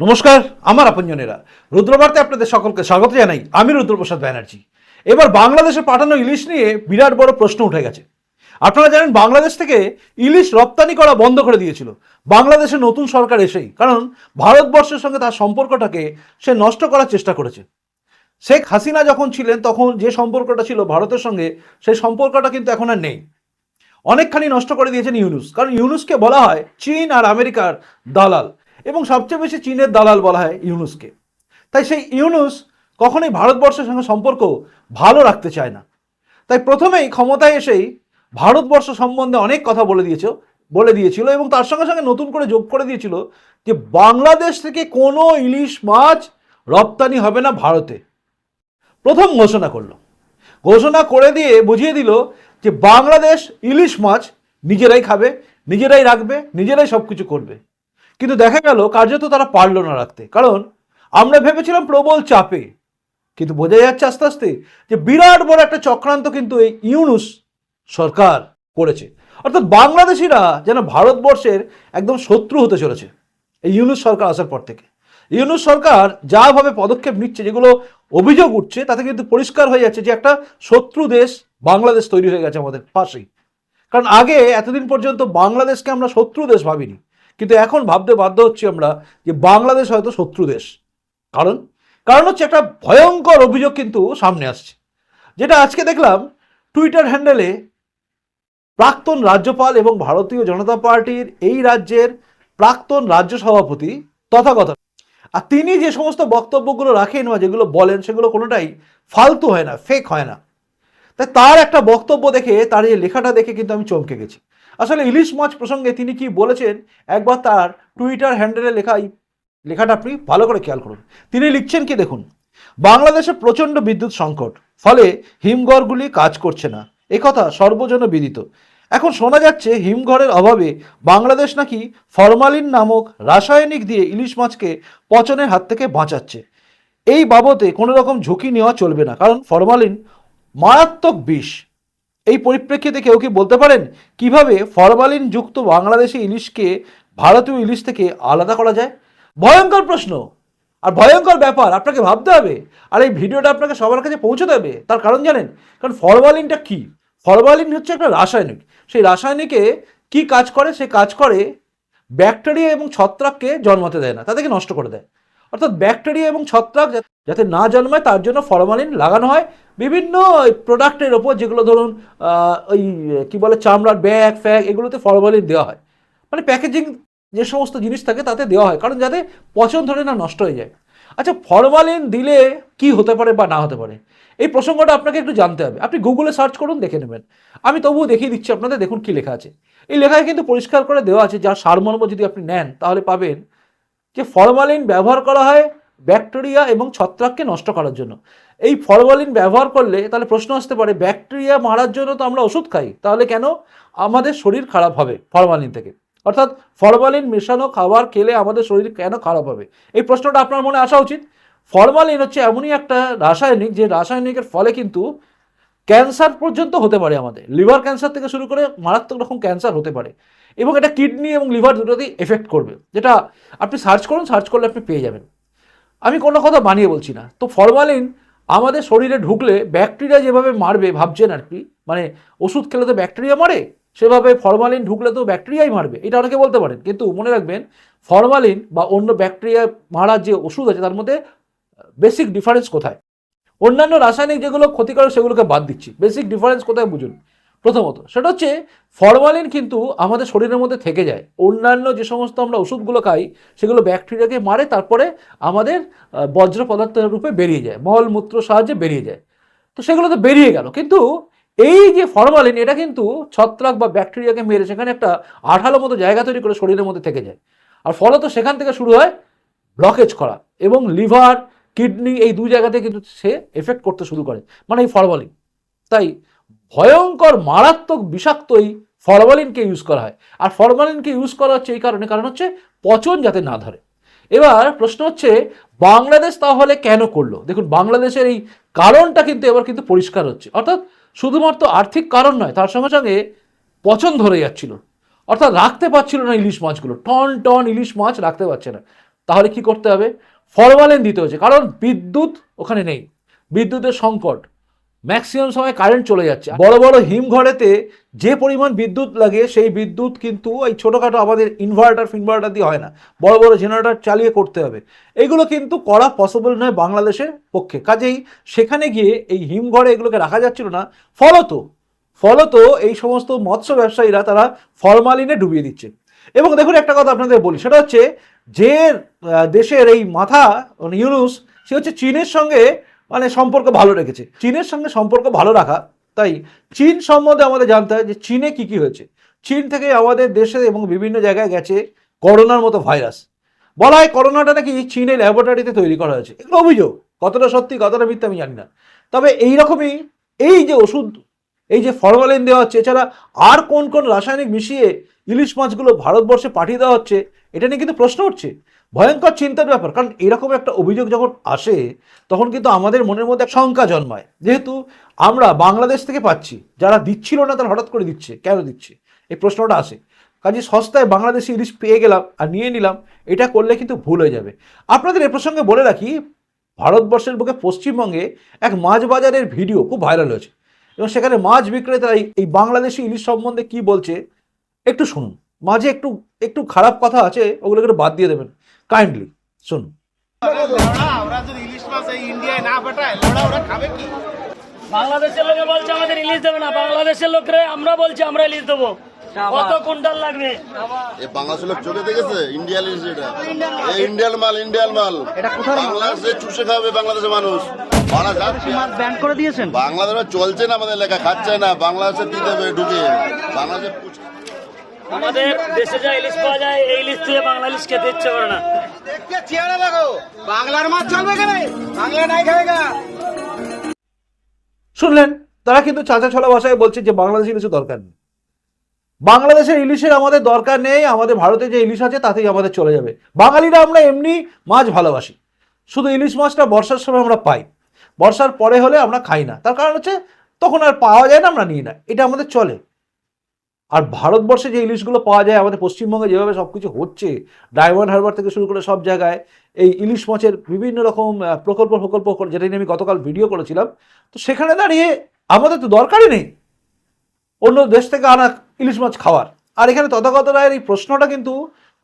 নমস্কার, আমার আপনজনেরা। রুদ্রবার্তে আপনাদের সকলকে স্বাগত জানাই। আমি রুদ্রপ্রসাদ ব্যানার্জি। এবার বাংলাদেশে পাঠানো ইলিশ নিয়ে বিরাট বড় প্রশ্ন উঠে গেছে। আপনারা জানেন, বাংলাদেশ থেকে ইলিশ রপ্তানি করা বন্ধ করে দিয়েছিল। বাংলাদেশে নতুন সরকার এসেই, কারণ ভারতবর্ষের সঙ্গে তার সম্পর্কটাকে সে নষ্ট করার চেষ্টা করেছে। শেখ হাসিনা যখন ছিলেন, তখন যে সম্পর্কটা ছিল ভারতের সঙ্গে সেই সম্পর্কটা কিন্তু এখন আর নেই। অনেকখানি নষ্ট করে দিয়েছেন ইউনুস, কারণ ইউনুসকে বলা হয় চীন আর আমেরিকার দালাল। এবং সবচেয়ে বেশি চীনের দালাল বলা হয় ইউনুসকে। তাই সেই ইউনুস কখনোই ভারতবর্ষের সঙ্গে সম্পর্ক ভালো রাখতে চায় না। তাই প্রথমেই ক্ষমতায় এসেই ভারতবর্ষ সম্বন্ধে অনেক কথা বলে দিয়েছে বলে দিয়েছিল এবং তার সঙ্গে সঙ্গে নতুন করে যোগ করে দিয়েছিল যে বাংলাদেশ থেকে কোনো ইলিশ মাছ রপ্তানি হবে না ভারতে। প্রথম ঘোষণা করল। ঘোষণা করে দিয়ে বুঝিয়ে দিল যে বাংলাদেশ ইলিশ মাছ নিজেরাই খাবে, নিজেরাই রাখবে, নিজেরাই সব কিছু করবে। কিন্তু দেখা গেল কার্যত তারা পারল না রাখতে। কারণ আমরা ভেবেছিলাম প্রবল চাপে। কিন্তু বোঝা যাচ্ছে আস্তে আস্তে যে বিরাট বড় একটা চক্রান্ত কিন্তু এই ইউনুস সরকার করেছে। অর্থাৎ বাংলাদেশিরা যেন ভারতবর্ষের একদম শত্রু হতে চলেছে এই ইউনুস সরকার আসার পর থেকে। ইউনুস সরকার যাভাবে পদক্ষেপ নিচ্ছে, যেগুলো অভিযোগ উঠছে, তাতে কিন্তু পরিষ্কার হয়ে যাচ্ছে যে একটা শত্রু দেশ বাংলাদেশ তৈরি হয়ে গেছে আমাদের পাশেই। কারণ আগে এতদিন পর্যন্ত বাংলাদেশকে আমরা শত্রু দেশ ভাবিনি। কিন্তু এখন ভাবতে বাধ্য হচ্ছি আমরা যে বাংলাদেশ হয়তো শত্রু দেশ। কারণ? কারণ হচ্ছে একটা ভয়ঙ্কর অভিযোগ কিন্তু সামনে আসছে। যেটা আজকে দেখলাম টুইটার হ্যান্ডেলে প্রাক্তন রাজ্যপাল এবং ভারতীয় জনতা পার্টির এই রাজ্যের প্রাক্তন রাজ্য সভাপতি তথাগত আর তিনি যে সমস্ত বক্তব্যগুলো রাখেন বা যেগুলো বলেন সেগুলো কোনোটাই ফালতু হয় না ফেক হয় না। তাই তার একটা বক্তব্য দেখে, তার এই লেখাটা দেখে কিন্তু আমি চমকে গেছি। আসলে ইলিশ মাছ প্রসঙ্গে তিনি কি বলেছেন? একবার তার টুইটার হ্যান্ডেলে লেখা লেখাটা আপনি ভালো করে খেয়াল করুন। তিনি লিখছেন কি দেখুন, বাংলাদেশে প্রচণ্ড বিদ্যুৎ সংকট, ফলে হিমঘরগুলি কাজ করছে না। একথা সর্বজন বিদিত। এখন শোনা যাচ্ছে হিমঘরের অভাবে বাংলাদেশ নাকি ফরমালিন নামক রাসায়নিক দিয়ে ইলিশ মাছকে পচনের হাত থেকে বাঁচাচ্ছে। এই বাবদে কোনো রকম ঝুঁকি নেওয়া চলবে না, কারণ ফরমালিন মারাত্মক বিষ। এই পরিপ্রেক্ষিতে কেউ কি বলতে পারেন? কীভাবে ফরমালিন যুক্ত বাংলাদেশি ইলিশকে ভারতীয় ইলিশ থেকে আলাদা করা যায়? ভয়ঙ্কর প্রশ্ন। আর ভয়ঙ্কর ব্যাপার, আপনাকে ভাবতে হবে। আর এই ভিডিওটা আপনাকে সবার কাছে পৌঁছতে হবে। তার কারণ জানেন? কারণ ফরমালিনটা কি? ফরমালিন হচ্ছে একটা রাসায়নিক। সেই রাসায়নিকে কি কাজ করে? সে কাজ করে ব্যাকটেরিয়া এবং ছত্রাককে জন্মাতে দেয় না, তাদেরকে নষ্ট করে দেয়। অর্থাৎ ব্যাকটেরিয়া এবং ছত্রাক যাতে না জন্মায়, তার জন্য ফরমালিন লাগানো হয়। বিভিন্ন প্রোডাক্টের ওপর যেগুলো ধরুন ওই, কী বলে, চামড়ার ব্যাগ, ফ্যাগ, এগুলোতে ফরমালিন দেওয়া হয়। মানে প্যাকেজিং যে সমস্ত জিনিস থাকে তাতে দেওয়া হয়, কারণ যাতে পচন ধরে না নষ্ট হয়ে যায়। আচ্ছা ফরমালিন দিলে কি হতে পারে বা না হতে পারে? এই প্রসঙ্গটা আপনাকে একটু জানতে হবে। আপনি গুগলে সার্চ করুন, দেখে নেবেন। আমি তবুও দেখিয়ে দিচ্ছি আপনাদের, দেখুন কি লেখা আছে। এই লেখায় কিন্তু পরিষ্কার করে দেওয়া আছে, যার সারমর্ম যদি আপনি নেন, তাহলে পাবেন যে ফরমালিন ব্যবহার করা হয় ব্যাকটেরিয়া এবং ছত্রাককে নষ্ট করার জন্য। এই ফরমালিন ব্যবহার করলে তাহলে প্রশ্ন আসতে পারে, ব্যাকটেরিয়া মারার জন্য তো আমরা ওষুধ খাই, তাহলে কেন? আমাদের শরীর খারাপ হবে ফরমালিন থেকে। অর্থাৎ ফরমালিন মেশানো খাবার খেলে আমাদের শরীর কেন খারাপ হবে? এই প্রশ্নটা আপনার মনে আসা উচিত। ফরমালিন হচ্ছে এমনই একটা রাসায়নিক, যে রাসায়নিকের ফলে কিন্তু ক্যান্সার পর্যন্ত হতে পারে আমাদের। লিভার ক্যান্সার থেকে শুরু করে মারাত্মক রকম ক্যান্সার হতে পারে। এবং এটা কিডনি এবং লিভার দুটোতেই এফেক্ট করবে। যেটা আপনি সার্চ করুন সার্চ করলে আপনি পেয়ে যাবেন। আমি কোনো কথা বানিয়ে বলছি না। তো ফরমালিন আমাদের শরীরে ঢুকলে ব্যাকটেরিয়া যেভাবে মারবে, ভাবছেন আর কি? মানে ওষুধ খেলে তো ব্যাকটেরিয়া মারে, সেভাবে ফরমালিন ঢুকলে তো ব্যাকটেরিয়াই মারবে। এটা অনেকে বলতে পারেন। কিন্তু মনে রাখবেন, ফরমালিন বা অন্য ব্যাকটেরিয়া মারার যে ওষুধ আছে, তার মধ্যে বেসিক ডিফারেন্স কোথায়? অন্যান্য রাসায়নিক যেগুলো ক্ষতিকারক, সেগুলোকে বাদ দিচ্ছি। বেসিক ডিফারেন্স কোথায় বুঝুন? প্রথমত, সেটা হচ্ছে ফরমালিন কিন্তু আমাদের শরীরের মধ্যে থেকে যায়। অন্যান্য যে সমস্ত আমরা ওষুধগুলো খাই, সেগুলো ব্যাকটেরিয়াকে মারে, তারপরে আমাদের বজ্র পদার্থের রূপে বেরিয়ে যায় মলমূত্র সাহায্যে বেরিয়ে যায়। তো সেগুলো তো বেরিয়ে গেল। কিন্তু এই যে ফরমালিন, এটা কিন্তু ছত্রাক বা ব্যাকটেরিয়াকে মেরে সেখানে একটা আঠালো মতো জায়গা তৈরি করে শরীরের মধ্যে থেকে যায়। আর ফলত সেখান থেকে শুরু হয় ব্লকেজ করা এবং লিভার, কিডনি এই দুই জায়গাতে কিন্তু সে এফেক্ট করতে শুরু করে মানে এই ফরমালিন। তাই ভয়ঙ্কর, মারাত্মক বিষাক্ত এই ফরমালিনকে ইউজ করা হয়। আর ফরমালিনকে ইউজ করা হচ্ছে এই কারণে, কারণ হচ্ছে পচন যাতে না ধরে। এবার প্রশ্ন হচ্ছে, বাংলাদেশ তাহলে কেন করল? দেখুন, বাংলাদেশের এই কারণটা কিন্তু এবার কিন্তু পরিষ্কার হচ্ছে। অর্থাৎ শুধুমাত্র আর্থিক কারণ নয়, তার সঙ্গে সঙ্গে পচন ধরে যাচ্ছিল। অর্থাৎ রাখতে পারছিল না ইলিশ মাছগুলো। টন টন ইলিশ মাছ রাখতে পারছে না। তাহলে কি করতে হবে? ফরমালিন দিতে হচ্ছে। কারণ বিদ্যুৎ ওখানে নেই। বিদ্যুতের সংকট। ম্যাক্সিমাম সময় কারেন্ট চলে যাচ্ছে। বড় বড় হিমঘরেতে যে পরিমাণ বিদ্যুৎ লাগে, সেই বিদ্যুৎ কিন্তু এই ছোটোখাটো আমাদের ইনভার্টার ফিনভার্টার দিয়ে হয় না। বড় বড় জেনারেটার চালিয়ে করতে হবে। এগুলো কিন্তু করা পসিবল নয় বাংলাদেশের পক্ষে। কাজেই সেখানে গিয়ে এই হিমঘরে এগুলোকে রাখা যাচ্ছিল না। ফলত ফলত এই সমস্ত মৎস্য ব্যবসায়ীরা তারা ফরমালিনে ডুবিয়ে দিচ্ছে। এবং দেখুন একটা কথা আপনাদের বলি, সেটা হচ্ছে যে দেশের এই মাথা মানে ইউনুস, সে হচ্ছে চীনের সঙ্গে মানে সম্পর্ক ভালো রেখেছে। চীনের সঙ্গে সম্পর্ক ভালো রাখা, তাই চীন সম্বন্ধে আমাদের জানতে হয় যে চীনে কি কি হয়েছে। চীন থেকে আমাদের দেশে এবং বিভিন্ন জায়গায় গেছে করোনার মতো ভাইরাস। বলা হয় করোনাটা নাকি চীনের ল্যাবরেটরিতে তৈরি করা হয়েছে। এগুলো অভিযোগ, কতটা সত্যি, কতটা মিথ্যা আমি জানি না। তবে এই রকমই এই যে ওষুধ, এই যে ফরমালিন দেওয়া হচ্ছে, এছাড়া আর কোন কোন রাসায়নিক মিশিয়ে ইলিশ মাছগুলো ভারতবর্ষে পাঠিয়ে দেওয়া হচ্ছে, এটা নিয়ে কিন্তু প্রশ্ন উঠছে। ভয়ঙ্কর চিন্তার ব্যাপার, কারণ এরকম একটা অভিযোগ যখন আসে, তখন কিন্তু আমাদের মনের মধ্যে এক শঙ্কা জন্মায়। যেহেতু আমরা বাংলাদেশ থেকে পাচ্ছি, যারা দিচ্ছিল না তারা হঠাৎ করে দিচ্ছে, কেন দিচ্ছে? এই প্রশ্নটা আসে। কাজে সস্তায় বাংলাদেশি ইলিশ পেয়ে গেলাম আর নিয়ে নিলাম, এটা করলে কিন্তু ভুল হয়ে যাবে। আপনাদের এ প্রসঙ্গে বলে রাখি, ভারতবর্ষের বুকে পশ্চিমবঙ্গে এক মাছ বাজারের ভিডিও খুব ভাইরাল হয়েছে। এবং সেখানে মাছ বিক্রেতারা এই- এই বাংলাদেশি ইলিশ সম্বন্ধে কি বলছে একটু শুনুন। মাঝে একটু একটু খারাপ কথা আছে ওগুলো একটু বাদ দিয়ে দেবেন। কাইন্ডলি শুনুন। ওরা যদি ইলিশ মাছ ইন্ডিয়ায় না পাঠায় ওরা খাবে কি? বাংলাদেশের লোকে বলছে আমাদের ইলিশ দেবে না। বাংলাদেশের লোকরে আমরা বলছি আমরা ইলিশ দেবো। কত কুইন্টাল লাগবে? এ বাংলাদেশের লোক চোখে দেখেছে? ইন্ডিয়ান ইলিশ এটা। এই ইন্ডিয়ান মাল। ইন্ডিয়ান মাল এটা কোথায় বাংলাদেশে চুষে খাবে বাংলাদেশের মানুষ। মারা যাচ্ছে ব্যান করে দিয়েছেন? বাংলাদেশে চলছে না আমাদের লেখা খাচ্ছে না। বাংলাদেশে দিতে হবে ঢুকে বাংলাদেশে পুচ- আমাদের দেশে যা ইলিশ পাওয়া যায় এই ইলিশ দিয়ে বাংলা ইলিশ খেতে ইচ্ছে করে না। দেখতে চেহারা দেখো। বাংলার মাছ চলবে কেন বাংলা নাই খাবে শুনলেন তারা কিন্তু চাচা ছলা ভাষায় বলছে যে বাংলাদেশে ইলিশের দরকার নেই। বাংলাদেশের ইলিশের আমাদের দরকার নেই আমাদের ভারতে যে ইলিশ আছে তাতেই আমাদের চলে যাবে। বাঙালিরা আমরা এমনি মাছ ভালোবাসি। শুধু ইলিশ মাছটা বর্ষার সময় আমরা পাই। বর্ষার পরে হলে আমরা খাই না। তার কারণ হচ্ছে তখন আর পাওয়া যায় না আমরা নিই না। এটা আমাদের চলে। আর ভারতবর্ষে যে ইলিশগুলো পাওয়া যায়, আমাদের পশ্চিমবঙ্গে যেভাবে সব কিছু হচ্ছে, ডায়মন্ড হারবার থেকে শুরু করে সব জায়গায়, এই ইলিশ মাছের বিভিন্ন রকম প্রকল্প প্রকল্প যেটা নিয়ে আমি গতকাল ভিডিও করেছিলাম, তো সেখানে দাঁড়িয়ে আমাদের তো দরকারই নেই অন্য দেশ থেকে আনা ইলিশ মাছ খাওয়ার। আর এখানে তথাগত রায়ের এই প্রশ্নটা কিন্তু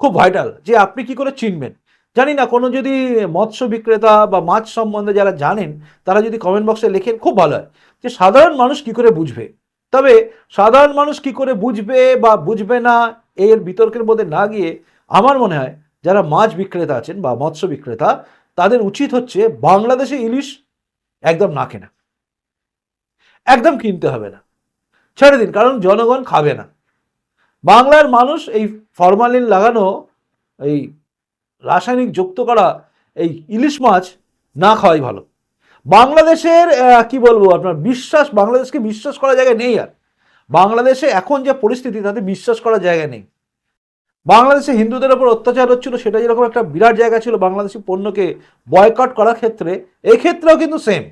খুব ভাইটাল যে আপনি কি করে চিনবেন? জানি না, কোনো যদি মৎস্য বিক্রেতা বা মাছ সম্বন্ধে যারা জানেন, তারা যদি কমেন্ট বক্সে লেখেন, খুব ভালো হয়। যে সাধারণ মানুষ কি করে বুঝবে? তবে সাধারণ মানুষ কি করে বুঝবে বা বুঝবে না এর বিতর্কের মধ্যে না গিয়ে আমার মনে হয় যারা মাছ বিক্রেতা আছেন বা মৎস্য বিক্রেতা, তাদের উচিত হচ্ছে বাংলাদেশে ইলিশ একদম না কেনা। একদম কিনতে হবে না। ছেড়ে দিন, কারণ জনগণ খাবে না। বাংলার মানুষ এই ফরমালিন লাগানো, এই রাসায়নিক যুক্ত করা, এই ইলিশ মাছ না খাওয়াই ভালো। বাংলাদেশের কি বলব, আপনার বিশ্বাস, বাংলাদেশকে বিশ্বাস করার জায়গায় নেই আর। বাংলাদেশে এখন যে পরিস্থিতি, তাতে বিশ্বাস করার জায়গা নেই। বাংলাদেশে হিন্দুদের ওপর অত্যাচার হচ্ছিল, সেটা যেরকম একটা বিরাট জায়গা ছিল, বাংলাদেশি পণ্যকে বয়কট করার ক্ষেত্রে এক্ষেত্রেও কিন্তু সেম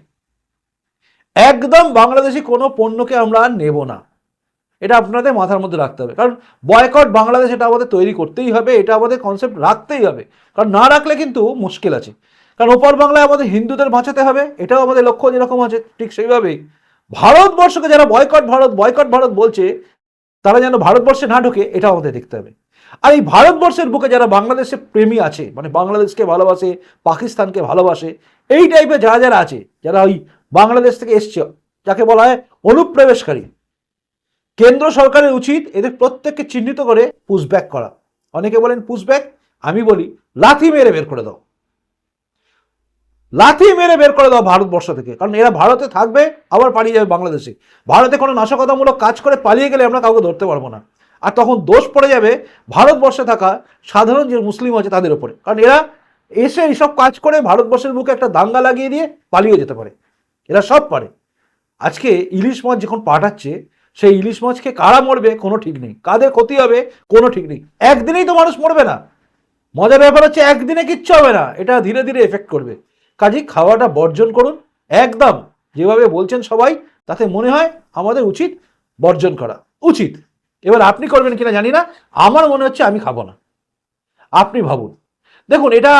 একদম বাংলাদেশি কোনো পণ্যকে আমরা আর নেব না। এটা আপনাদের মাথার মধ্যে রাখতে হবে। কারণ বয়কট বাংলাদেশ এটা আমাদের তৈরি করতেই হবে, এটা আমাদের কনসেপ্ট রাখতেই হবে। কারণ না রাখলে কিন্তু মুশকিল আছে। কারণ ওপর বাংলায় আমাদের হিন্দুদের বাঁচাতে হবে, এটাও আমাদের লক্ষ্য যেরকম আছে, ঠিক সেইভাবেই। ভারতবর্ষকে যারা বয়কট ভারত বয়কট ভারত বলছে, তারা যেন ভারতবর্ষে না ঢোকে এটা আমাদের দেখতে হবে। আর এই ভারতবর্ষের বুকে যারা বাংলাদেশে প্রেমী আছে মানে বাংলাদেশকে ভালোবাসে, পাকিস্তানকে ভালোবাসে, এই টাইপের যারা যারা আছে, যারা ওই বাংলাদেশ থেকে এসছে, যাকে বলা হয় অনুপ্রবেশকারী, কেন্দ্র সরকারের উচিত এদের প্রত্যেককে চিহ্নিত করে পুশব্যাক করা। অনেকে বলেন পুশব্যাক আমি বলি, লাথি মেরে বের করে দাও। লাথি মেরে বের করে দাও ভারতবর্ষ থেকে। কারণ এরা ভারতে থাকবে, আবার পালিয়ে যাবে বাংলাদেশে। ভারতে কোনো নাশকতামূলক কাজ করে পালিয়ে গেলে আমরা কাউকে ধরতে পারব না। আর তখন দোষ পড়ে যাবে ভারতবর্ষে থাকা সাধারণ যে মুসলিম আছে তাদের উপরে। কারণ এরা এসে এইসব কাজ করে ভারতবর্ষের বুকে একটা দাঙ্গা লাগিয়ে দিয়ে পালিয়ে যেতে পারে। এরা সব পারে। আজকে ইলিশ মাছ যখন পাঠাচ্ছে, সেই ইলিশ মাছকে কারা মরবে কোনো ঠিক নেই। কাদের ক্ষতি হবে কোনো ঠিক নেই। একদিনেই তো মানুষ মরবে না। মজার ব্যাপার হচ্ছে একদিনে কিচ্ছু হবে না। এটা ধীরে ধীরে এফেক্ট করবে। কাজেই খাওয়াটা বর্জন করুন। একদম যেভাবে বলছেন সবাই, তাতে মনে হয় আমাদের উচিত বর্জন করা। উচিত। এবার আপনি করবেন কিনা জানি না। আমার মনে হচ্ছে আমি খাব না। আপনি ভাবুন। দেখুন, এটা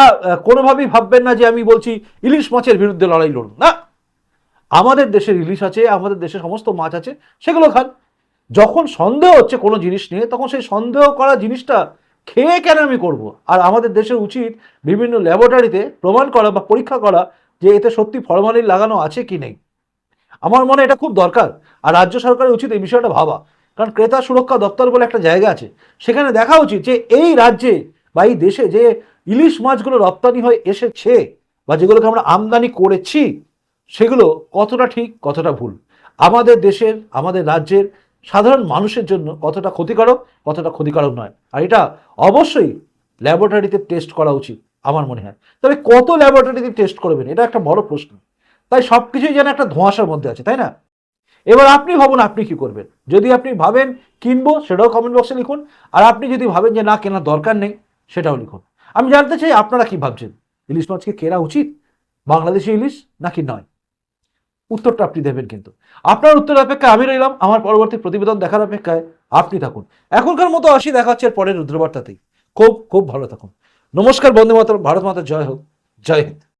কোনোভাবেই ভাববেন না যে আমি বলছি ইলিশ মাছের বিরুদ্ধে লড়াই লড়ুন। না। আমাদের দেশের ইলিশ আছে, আমাদের দেশের সমস্ত মাছ আছে, সেগুলো খান। যখন সন্দেহ হচ্ছে কোনো জিনিস নিয়ে, তখন সেই সন্দেহ করা জিনিসটা খেয়ে কেন আমি করব? আর আমাদের দেশের উচিত বিভিন্ন ল্যাবরেটরিতে প্রমাণ করা বা পরীক্ষা করা যে এতে সত্যি ফরমালিন লাগানো আছে কি নেই। আমার মনে এটা খুব দরকার, আর রাজ্য সরকারের উচিত এই বিষয়টা ভাবা। কারণ ক্রেতা সুরক্ষা দপ্তর বলে একটা জায়গা আছে, সেখানে দেখা উচিত যে এই রাজ্যে বা এই দেশে যে ইলিশ মাছগুলো রপ্তানি হয়ে এসেছে বা যেগুলোকে আমরা আমদানি করেছি, সেগুলো কতটা ঠিক, কতটা ভুল। আমাদের দেশের, আমাদের রাজ্যের সাধারণ মানুষের জন্য কতটা ক্ষতিকারক কতটা ক্ষতিকারক নয়। আর এটা অবশ্যই ল্যাবরেটরিতে টেস্ট করা উচিত, আমার মনে হয়। তবে কত ল্যাবরেটরিতে টেস্ট করবেন, এটা একটা বড় প্রশ্ন। তাই সব কিছুই যেন একটা ধোঁয়াশার মধ্যে আছে, তাই না? এবার আপনি ভাবুন, আপনি কি করবেন? যদি আপনি ভাবেন কিনবো, সেটাও কমেন্ট বক্সে লিখুন। আর আপনি যদি ভাবেন যে না, কেনার দরকার নেই, সেটাও লিখুন। আমি জানতে চাই, আপনারা কি ভাবছেন? ইলিশ মাছকে কেনা উচিত? বাংলাদেশি ইলিশ নাকি নয়? উত্তরটা আপনি দেবেন কিন্তু। আপনার উত্তর অপেক্ষায় আমি রইলাম, আমার পরবর্তী প্রতিবেদন দেখার অপেক্ষায় আপনি থাকুন। এখনকার মতো আসি দেখা হচ্ছে পরের রুদ্রবার্তাতেই। খুব খুব ভালো থাকুন। নমস্কার বন্ধু মাতর ভারত মাতার জয় হোক, জয় হিন্দ।